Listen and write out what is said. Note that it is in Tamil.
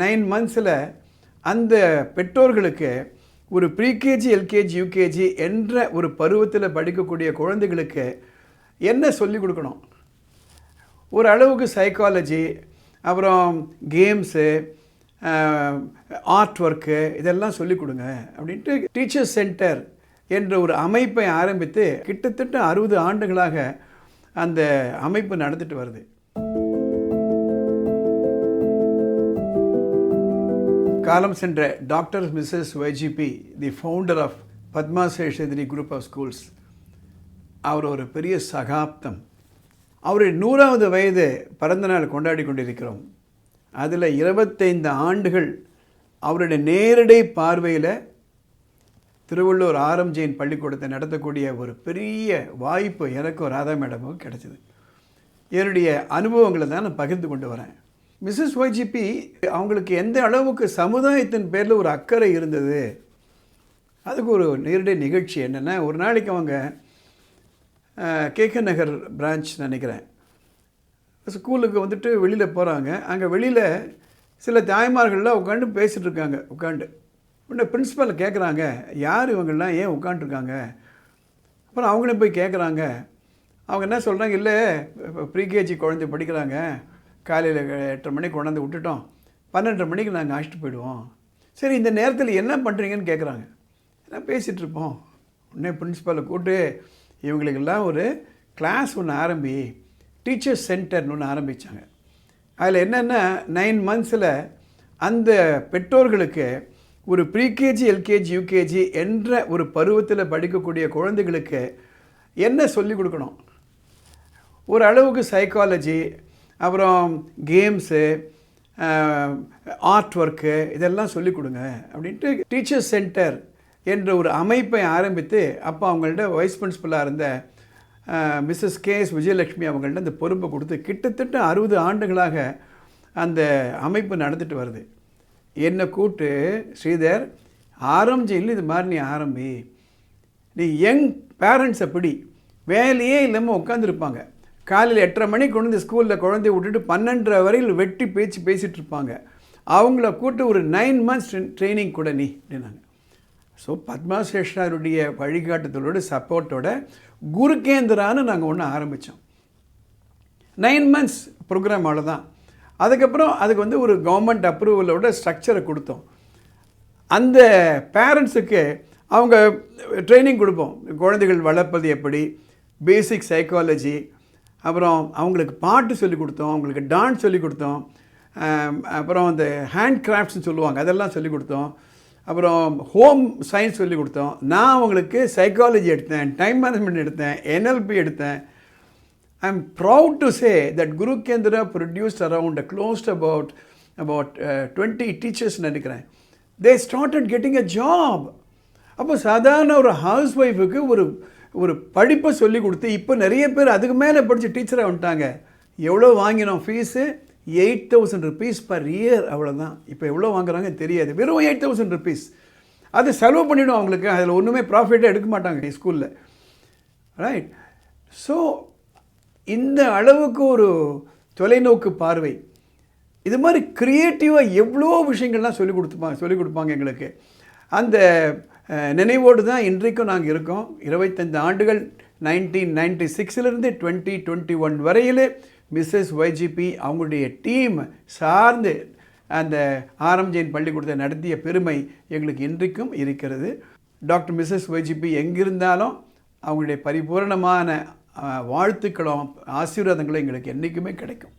நைன் மந்த்ஸில் அந்த பெற்றோர்களுக்கு ஒரு ப்ரீகேஜி எல்கேஜி யூகேஜி என்ற ஒரு பருவத்தில் படிக்கக்கூடிய குழந்தைகளுக்கு என்ன சொல்லிக் கொடுக்கணும்? ஒரு அளவுக்கு சைக்காலஜி அப்புறம் கேம்ஸு ஆர்ட் ஒர்க்கு இதெல்லாம் சொல்லிக் கொடுங்க அப்படின்ட்டு டீச்சர் சென்டர் என்ற ஒரு அமைப்பை ஆரம்பித்து கிட்டத்தட்ட அறுபது ஆண்டுகளாக அந்த அமைப்பு நடந்துட்டு வருது. காலம் சென்ற doctor Mrs YGP the founder of Padma Seshadri group of schools அவர் ஒரு பெரிய சகாப்தம். அவருடைய நூறாவது வயது பிறந்த நாள் கொண்டாடி கொண்டிருக்கிறோம். அதில் இருபத்தைந்து ஆண்டுகள் அவருடைய நேரடி பார்வையில் திருவள்ளூர் ஆரம்ஜியின் பள்ளிக்கூடத்தை நடத்தக்கூடிய ஒரு பெரிய வாய்ப்பு எனக்கும் ராதா மேடமும் கிடைச்சிது. என்னுடைய அனுபவங்களை தான் நான் பகிர்ந்து கொண்டு வரேன். மிஸ்ஸஸ் ஒய்ஜிபி அவங்களுக்கு எந்த அளவுக்கு சமுதாயத்தின் பேரில் ஒரு அக்கறை இருந்தது? அதுக்கு ஒரு நேரடி நிகழ்ச்சி என்னென்னா ஒரு நாளைக்கு அவங்க கேகே நகர் பிரான்ச் நினைக்கிறேன். ஸ்கூலுக்கு வந்துட்டு வெளியில் போகிறாங்க அங்கே வெளியில் சில தாய்மார்கள்லாம் உட்காந்து பேசிகிட்டு இருக்காங்க உட்காந்து உடனே பிரின்ஸிபல் கேட்குறாங்க யார் இவங்கெல்லாம்? ஏன் உட்காண்ட்ருக்காங்க அப்புறம் அவங்களே போய் கேட்குறாங்க அவங்க என்ன சொல்கிறாங்க இல்லை ப்ரீகேஜி குழந்தை படிக்கிறாங்க. காலையில் எட்டரை மணிக்கு கொண்டாந்து விட்டுட்டோம். பன்னெண்டரை மணிக்கு நாங்கள் அழைச்சிட்டு போயிடுவோம். சரி இந்த நேரத்தில் என்ன பண்ணுறீங்கன்னு கேட்குறாங்க எல்லாம் பேசிகிட்ருப்போம் உடனே பிரின்ஸிபாலை கூப்பிட்டு இவங்களுக்கெல்லாம் ஒரு கிளாஸ் ஒன்று ஆரம்பி டீச்சர்ஸ் சென்டர்னு ஒன்று ஆரம்பித்தாங்க அதில் என்னென்னா நைன் மந்த்ஸில் அந்த பெற்றோர்களுக்கு ஒரு ப்ரீகேஜி எல்கேஜி யூகேஜி என்ற ஒரு பருவத்தில் படிக்கக்கூடிய குழந்தைகளுக்கு என்ன சொல்லிக் கொடுக்கணும்? ஒரு அளவுக்கு சைக்காலஜி அப்புறம் கேம்ஸு ஆர்ட் ஒர்க்கு இதெல்லாம் சொல்லிக் கொடுங்க அப்படின்ட்டு டீச்சர் சென்டர் என்ற ஒரு அமைப்பை ஆரம்பித்து அப்போ அவங்கள்ட்ட வைஸ் பிரின்ஸிபலாக இருந்த மிஸ்ஸஸ் கே எஸ் விஜயலட்சுமி அவங்கள்ட்ட அந்த பொறுப்பை கொடுத்து கிட்டத்தட்ட அறுபது ஆண்டுகளாக அந்த அமைப்பு நடந்துட்டு வருது. என்னை கூப்பிட்டு ஸ்ரீதர் ஆரம்பிச்சின்னு இது மாதிரி நீ ஆரம்பி. நீ யங் பேரண்ட்ஸை பிடி. வேலையே இல்லாமல் உட்காந்துருப்பாங்க காலையில் எட்டரை மணிக்கு கொண்டு வந்து ஸ்கூலில் குழந்தைய விட்டுட்டு பன்னெண்டரை வரையில் வெட்டி பேச்சு பேசிகிட்டு இருப்பாங்க. அவங்கள கூட்டு ஒரு நைன் மந்த்ஸ் ட்ரைனிங் கூட நீ அப்படின்னாங்க. ஸோ பத்மா சேஷாருடைய வழிகாட்டுதலோட சப்போர்ட்டோட குருகேந்திரான்னு நாங்கள் ஒன்று ஆரம்பித்தோம் நைன் மந்த்ஸ் ப்ரோக்ராம் அவ்வளோதான் அதுக்கப்புறம் அதுக்கு வந்து ஒரு கவர்மெண்ட் அப்ரூவலோட ஸ்ட்ரக்சரை கொடுத்தோம். அந்த பேரண்ட்ஸுக்கு அவங்க ட்ரைனிங் கொடுப்போம். குழந்தைகள் வளர்ப்பது எப்படி? பேசிக் சைக்காலஜி அப்புறம் அவங்களுக்கு பாட்டு சொல்லிக் கொடுத்தோம் அவங்களுக்கு டான்ஸ் சொல்லிக் கொடுத்தோம். அப்புறம் அந்த ஹேண்ட் கிராஃப்ட்ஸ்னு சொல்லுவாங்க அதெல்லாம் சொல்லிக் கொடுத்தோம். அப்புறம் ஹோம் சயின்ஸ் சொல்லிக் கொடுத்தோம். நான் அவங்களுக்கு சைக்காலஜி எடுத்தேன் டைம் மேனேஜ்மெண்ட் எடுத்தேன் என்எல்பி எடுத்தேன். I am proud to say that Guru Kendra produced around closed about about twenty teachers நினைக்கிறேன். They started getting a job அப்போ சாதாரண ஒரு ஹவுஸ் ஒய்ஃபுக்கு ஒரு ஒரு படிப்பை சொல்லி கொடுத்து இப்போ நிறைய பேர் அதுக்கு மேலே படித்து டீச்சராக வந்துட்டாங்க. எவ்வளோ வாங்கினோம் fees eight thousand rupees per year அவ்வளோதான் இப்போ எவ்வளோ வாங்குறாங்க தெரியாது. வெறும் எயிட் தௌசண்ட் ருபீஸ் அது செலவு பண்ணிவிடும் அவங்களுக்கு. அதில் ஒன்றுமே ப்ராஃபிட்டே எடுக்க மாட்டாங்க ஸ்கூலில் ரைட் ஸோ இந்த அளவுக்கு ஒரு தொலைநோக்கு பார்வை. இது மாதிரி க்ரியேட்டிவாக எவ்வளோ விஷயங்கள்லாம் சொல்லிக் கொடுத்துப்பாங்க சொல்லிக் கொடுப்பாங்க எங்களுக்கு. அந்த நினைவோடு தான் இன்றைக்கும் நாங்கள் இருக்கோம். இருபத்தைந்து ஆண்டுகள் நைன்டீன் நைன்டி சிக்ஸ்லேருந்து டுவெண்ட்டி டுவெண்ட்டி ஒன் வரையிலே மிஸ்ஸஸ் ஒய்ஜிபி அவங்களுடைய டீம் சார்ந்து அந்த ஆரம் ஜெயின் பள்ளிக்கூடத்தை நடத்திய பெருமை எங்களுக்கு இன்றைக்கும் இருக்கிறது. டாக்டர் மிஸ்ஸஸ் ஒய்ஜிபி எங்கிருந்தாலும் அவங்களுடைய பரிபூர்ணமான வாழ்த்துக்களும் ஆசீர்வாதங்களும் எங்களுக்கு என்றைக்குமே கிடைக்கும்.